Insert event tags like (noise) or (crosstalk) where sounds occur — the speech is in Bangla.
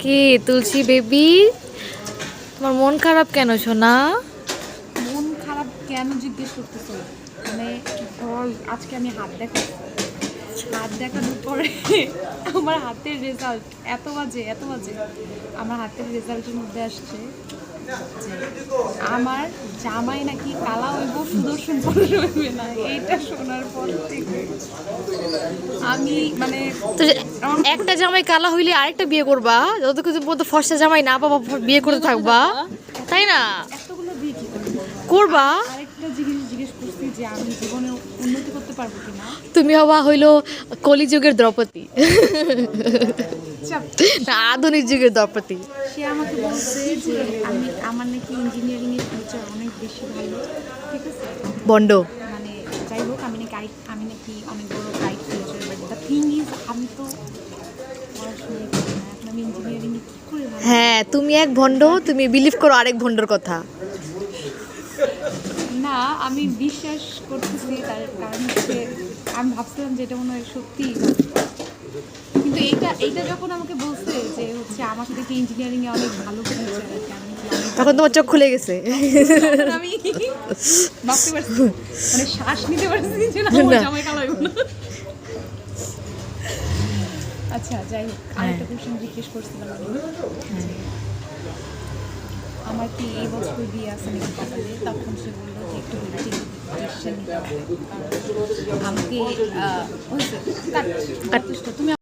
কি তুলসী বেবি তোমার মন খারাপ কেন, সোনা? মন খারাপ কেন জিজ্ঞেস করতেছো? মানে ধর আজকে আমি হাত দেখাচ্ছি হাত দেখানোর পরে (laughs) আমার হাতের রেজাল্ট এত বাজে এত বাজে। আমার হাতের রেজাল্টের মধ্যে আসছে আমার জামাই নাকি কালা হইব সুদর্শন পুরুষ হইবে না এইটা শোনার পর থেকে আমি মানে একটা জামাই কালা হইলে আরেকটা বিয়ে করবা? যতক্ষণ পর্যন্ত ফর্সা জামাই না পাবা বিয়ে করে থাকবা। তাই না? করব? আরেকটা জিনিস জিজ্ঞেস করছি যে আমি জীবনে করতে পারব কিনা? তুমি হবা হইল কলিযুগের দ্রৌপদী। আধুনিক যুগের দ্রৌপদী। সে আমাকে বলছে যে আমি আমার নাকি ইঞ্জিনিয়ারিং এর ফিউচার অনেক বেশি ভালো ঠিক আছে? বন্ড। মানে যাই হোক আমি নাকি আমি নাকি অনেক বড় bright future but the thing is আমি তো হ্যাঁ তুমি এক ভন্ড তুমি বিলিভ করো আরেক ভন্ডর কথা। না আমি বিশ্বাস করতেছি তার কারণ হচ্ছে আমি ভাবছিলাম যে এটা মনে হয় সত্যি। কিন্তু এইটা এইটা যখন আমাকে বলছে যে হচ্ছে আমাকে দেখে ইঞ্জিনিয়ারিংয়ে অনেক ভালো আমি তখন তোমার চোখ খুলে গেছে। আমি ভাবতে পারছি মানে শ্বাস নিতে পারছি যে না আমার জামাই কালো হইব না। আচ্ছা যাই হোক আরেকটা কোশ্চেন জিজ্ঞেস করছিলাম আমার কি এই বছর বিয়ে আছে নাকি কপালে তখন সে বলল যে একটু ডিসিশন আমাকে